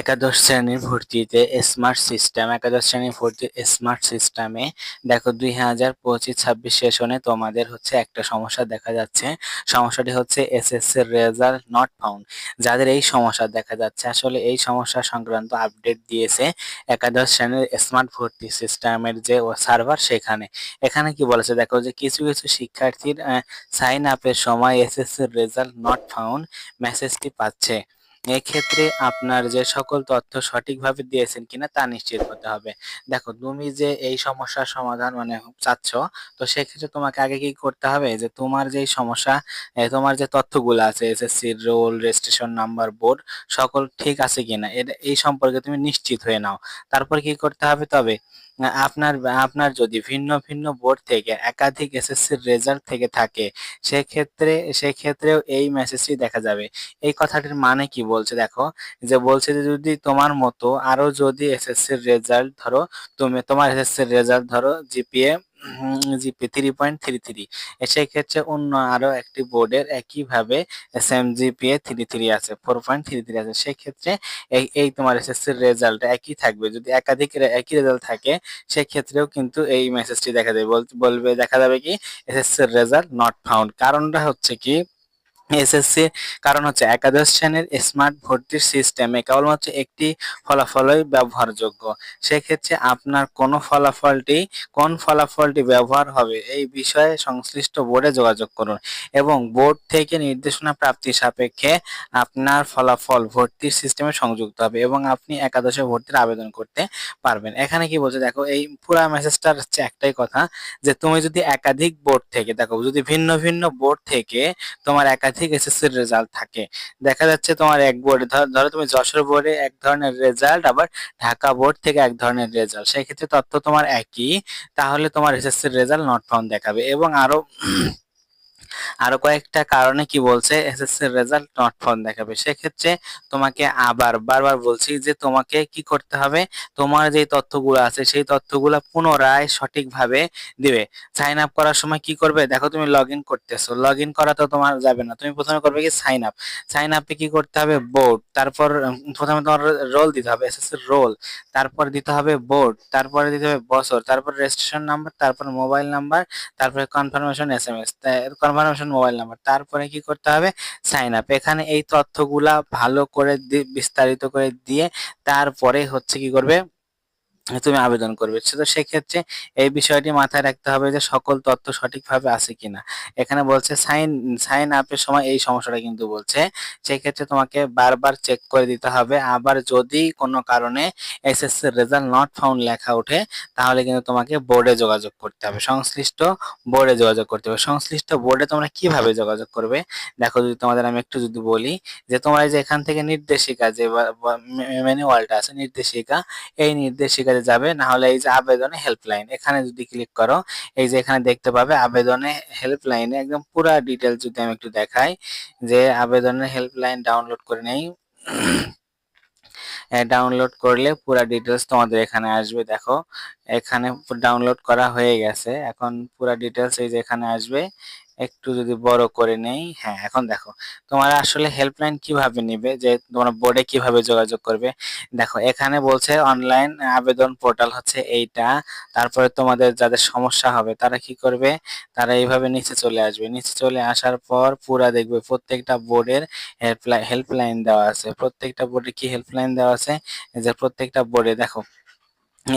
একাদশ শ্রেণির ভর্তিতে স্মার্ট সিস্টেম একাদশ শ্রেণির ভর্তি স্মার্ট সিস্টেমে দেখো দুই হাজার পঁচিশ, ছাব্বিশ সেশনে তোমাদের হচ্ছে একটা সমস্যা দেখা যাচ্ছে। সমস্যাটি হচ্ছে এসএসসি রেজাল্ট নট ফাউন্ড যাদের এই সমস্যা দেখা যাচ্ছে, আসলে এই সমস্যা সংক্রান্ত আপডেট দিয়েছে একাদশ শ্রেণির স্মার্ট ভর্তি সিস্টেমের যে সার্ভার সেখানে। এখানে কি বলেছে? দেখো যে কিছু কিছু শিক্ষার্থীর সাইন আপের সময় এসএসসি রেজাল্ট নট ফাউন্ড মেসেজটি পাচ্ছে। এক্ষেত্রে আপনার যে সকল তথ্য সঠিকভাবে দিয়েছেন কিনা তা নিশ্চিত হতে হবে। দেখো, তুমি যে এই সমস্যার সমাধান মানে চাচ্ছ, তো সেক্ষেত্রে তোমাকে আগে কি করতে হবে? যে তোমার যে সমস্যা তোমার যে তথ্যগুলো আছে SSC roll registration number board সকল ঠিক আছে কিনা? এটা এই সম্পর্কে তুমি নিশ্চিত হয়ে নাও। তারপর কি করতে হবে তবে? আপনার আপনার যদি ভিন্ন ভিন্ন বোর্ড থেকে একাধিক এসএসসির রেজাল্ট থেকে থাকে, সেক্ষেত্রে, সেক্ষেত্রেও এই মেসেজটি দেখা যাবে। এই কথাটির মানে কি বলছে দেখো? যে বলছে যে যদি তোমার মতো আরও যদি এসএসসির রেজাল্ট ধরো, তুমি, তোমার এসএসসির রেজাল্ট ধরো GPA GP three point three three সেক্ষেত্রে অন্য আরও একটি বোর্ডের একইভাবে সেম জিপিএ থ্রি থ্রি আছে ফোর পয়েন্ট থ্রি থ্রি আছে। সেক্ষেত্রে এই এই তোমার এসএসসির রেজাল্ট একই থাকবে। যদি একাধিক একই রেজাল্ট থাকে, সেক্ষেত্রেও কিন্তু এই মেসেজটি দেখা যাবে বলবে, দেখা যাবে কি এসএসসির রেজাল্ট নট ফাউন্ড কারণটা হচ্ছে কি এসএসসি কারণ হচ্ছে একাদশ শ্রেণির স্মার্ট ভর্তির সিস্টেমে কেবলমাত্র একটি ফলাফলই ব্যবহারযোগ্য। সেক্ষেত্রে আপনার কোন ফলাফলটি কোন ফলাফলটি ব্যবহার হবে এই বিষয়ে সংশ্লিষ্ট বোর্ডে যোগাযোগ করুন এবং বোর্ড থেকে নির্দেশনা প্রাপ্তি সাপেক্ষে আপনার ফলাফল ভর্তির সিস্টেমে সংযুক্ত হবে এবং আপনি একাদশে ভর্তির আবেদন করতে পারবেন। এখানে কি বলছে? দেখো, এই পুরো মেসেজটার হচ্ছে একটাই কথা যে, তুমি যদি একাধিক বোর্ড থেকে, দেখো, যদি ভিন্ন ভিন্ন বোর্ড থেকে তোমার একাধিক একাধিক এসএসসির রেজাল্ট থাকে। দেখা যাচ্ছে তোমার এক বোর্ডে ধরো তুমি যশোর বোর্ডে এক ধরনের রেজাল্ট আবার ঢাকা বোর্ড থেকে এক ধরনের রেজাল্ট সেই ক্ষেত্রে তথ্য তোমার একই, তাহলে তোমার এসএসসির রেজাল্ট নট ফাউন্ড দেখাবে। এবং আরও আরও কয়েকটা কারণে কি বলছে এসএসসি রেজাল্ট নট ফাউন্ড দেখাবে। সেক্ষেত্রে তোমাকে আবার, বারবার বলছি যে তোমাকে কি করতে হবে? তোমার যে তথ্যগুলো আছে, সেই তথ্যগুলো পুনরায় সঠিকভাবে দিবে। সাইন আপ করার সময় কি করবে? দেখো তুমি লগ ইন করতেছো। লগ ইন করা তো তোমার যাবে না। তুমি প্রথমে করবে কি সাইন আপ সাইন আপে কি করতে হবে? বোর্ড তারপর প্রথমে তোমার রোল দিতে হবে। এসএসসি রোল তারপর দিতে হবে বোর্ড তারপরে দিতে হবে বছর। তারপর রেজিস্ট্রেশন নাম্বার তারপর মোবাইল নাম্বার তারপরে confirmation S M S mobile number তারপরে কি করতে হবে? সাইন আপ এখানে এই তথ্যগুলা ভালো করে বিস্তারিত করে দিয়ে তারপরে হচ্ছে কি করবে? তুমি আবেদন করবে। তো সেক্ষেত্রে এই বিষয়টি মাথায় রাখতে হবে যে সকল তথ্য সঠিকভাবে আছে কিনা। এখানে বলছে, সাইন সাইন আপের সময় এই সমস্যাটা কিন্তু বলছে। সেক্ষেত্রে তোমাকে বারবার চেক করে দিতে হবে। আবার যদি কোনো কারণে এসএসসি রেজাল্ট নট ফাউন্ড লেখা ওঠে, তাহলে কিন্তু তোমাকে বোর্ডে যোগাযোগ করতে হবে। সংশ্লিষ্ট বোর্ডে যোগাযোগ করতে হবে। সংশ্লিষ্ট বোর্ডে তোমরা কীভাবে যোগাযোগ করবে? দেখো যদি তোমাদের আমি একটু যদি বলি যে তোমরা যে এখান থেকে নির্দেশিকা যে ম্যানুয়ালটা আছে, নির্দেশিকা, এই নির্দেশিকা পেজে যাবে না হলে এই যে আবেদনে হেল্পলাইন এখানে যদি ক্লিক করো, এই যে এখানে দেখতে পাবে আবেদনে হেল্পলাইনে একদম পুরা ডিটেইলস যদি আমি একটু দেখাই, যে আবেদনের হেল্পলাইন ডাউনলোড করে নেই ডাউনলোড করলে পুরা ডিটেলস তোমাদের এখানে আসবে, দেখো। এখানে ডাউনলোড করা হয়ে গেছে। এখন পুরা ডিটেলস এই যে এখানে আসবে, একটু যদি বড় করে নেই হ্যাঁ এখন দেখো, তোমার আসলে হেল্পলাইন কীভাবে নিবে? যে তোমরা বোর্ডে কীভাবে যোগাযোগ করবে? দেখো, এখানে বলছে অনলাইন আবেদন পোর্টাল হচ্ছে এইটা। তারপরে তোমাদের যাদের সমস্যা হবে, তারা কি করবে? তারা এইভাবে নিচে চলে আসবে। নিচে চলে আসার পর পুরা দেখবে প্রত্যেকটা বোর্ডের হেল্পলাইন হেল্পলাইন দেওয়া আছে। প্রত্যেকটা বোর্ডে কি হেল্পলাইন দেওয়া আছে? যে প্রত্যেকটা বোর্ডে দেখো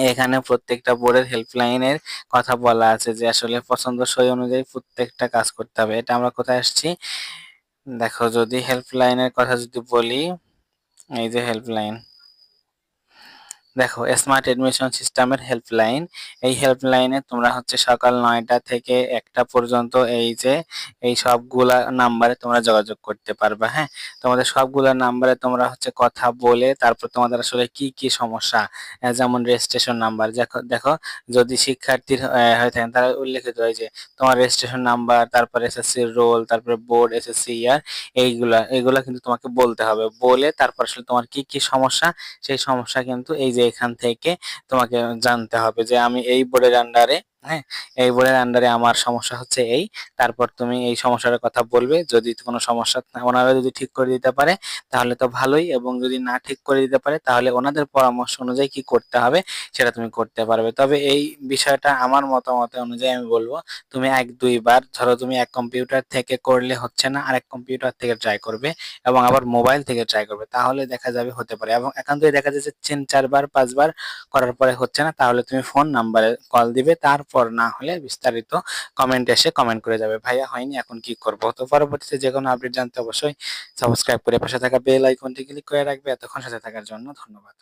এখানে প্রত্যেকটা বোর্ডের হেল্পলাইনের কথা বলা আছে যে আসলে পছন্দ সই অনুযায়ী প্রত্যেকটা কাজ করতে হবে। এটা আমরা কোথায় আসছি? দেখো, যদি হেল্পলাইনের কথা যদি বলি, এই যে হেল্পলাইন দেখো স্মার্ট এডমিশন সিস্টেমের হেল্পলাইন এই হেল্পলাইনে তোমরা হচ্ছে সকাল নয়টা থেকে একটা পর্যন্ত এই যে, এই সবগুলা নাম্বারে তোমরা যোগাযোগ করতে পারবে হ্যাঁ? তোমাদের সবগুলা নাম্বারে তোমরা হচ্ছে কথা বলে তারপর তোমাদের আসলে কি কি সমস্যা? যেমন রেজিস্ট্রেশন নাম্বার দেখো দেখো, যদি শিক্ষার্থীর হয়ে থাকেন তারা উল্লেখিত হয় যে, তোমার রেজিস্ট্রেশন নাম্বার তারপর এসএসসি রোল তারপরে বোর্ড এসএসসি ইয়ার এইগুলা, এগুলা কিন্তু তোমাকে বলতে হবে। বলে তারপর আসলে তোমার কি কি সমস্যা? সেই সমস্যা কিন্তু এই যে এখান থেকে তোমাকে জানতে হবে যে আমি এই বোর্ডের আন্ডারে হ্যাঁ এই বোর্ডের আন্ডারে আমার সমস্যা হচ্ছে এই। তারপর তুমি এই কথা বলবে, যদি কোনো সমস্যা ওনারা যদি ঠিক করে দিতে পারে, তাহলে তো ভালোই। এবং যদি না ঠিক করে দিতে পারে, তাহলে ওনাদের পরামর্শ অনুযায়ী কি করতে হবে, সেটা তুমি করতে পারবে। তবে এই বিষয়টা আমার মতামত অনুযায়ী আমি বলব, তুমি এক দুইবার ধরো তুমি এক কম্পিউটার থেকে করলে হচ্ছে না, আরেক কম্পিউটার থেকে ট্রাই করবে, এবং আবার মোবাইল থেকে ট্রাই করবে, তাহলে দেখা যাবে হতে পারে। এবং একান্তই দেখা যাচ্ছে তিন চারবার পাঁচবার করার পরে হচ্ছে না, তাহলে তুমি ফোন নাম্বারে কল দিবে, তারপর না হলে বিস্তারিত কমেন্ট এসে কমেন্ট করে যাবে। ভাইয়া, হয়নি, এখন কি করব? তো পরবর্তীতে যে কোনো আপডেট জানতে অবশ্যই সাবস্ক্রাইব করে পাশে থাকা বেল আইকনটি ক্লিক করে রাখবে। এতক্ষণ সাথে থাকার জন্য ধন্যবাদ।